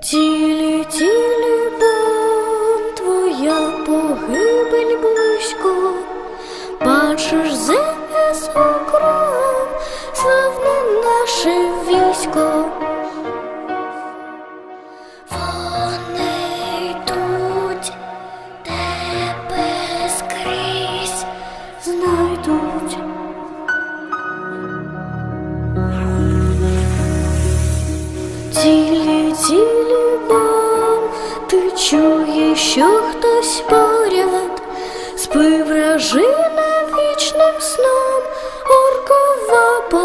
Тілі, тілі, бом, твоя погибель близько, бачиш ЗС окров, славне наше військо. Вони йдуть, тебе скрізь знайдуть. Тілі, тілі, бом, ти чуєш, що хтось поряд, спи вражина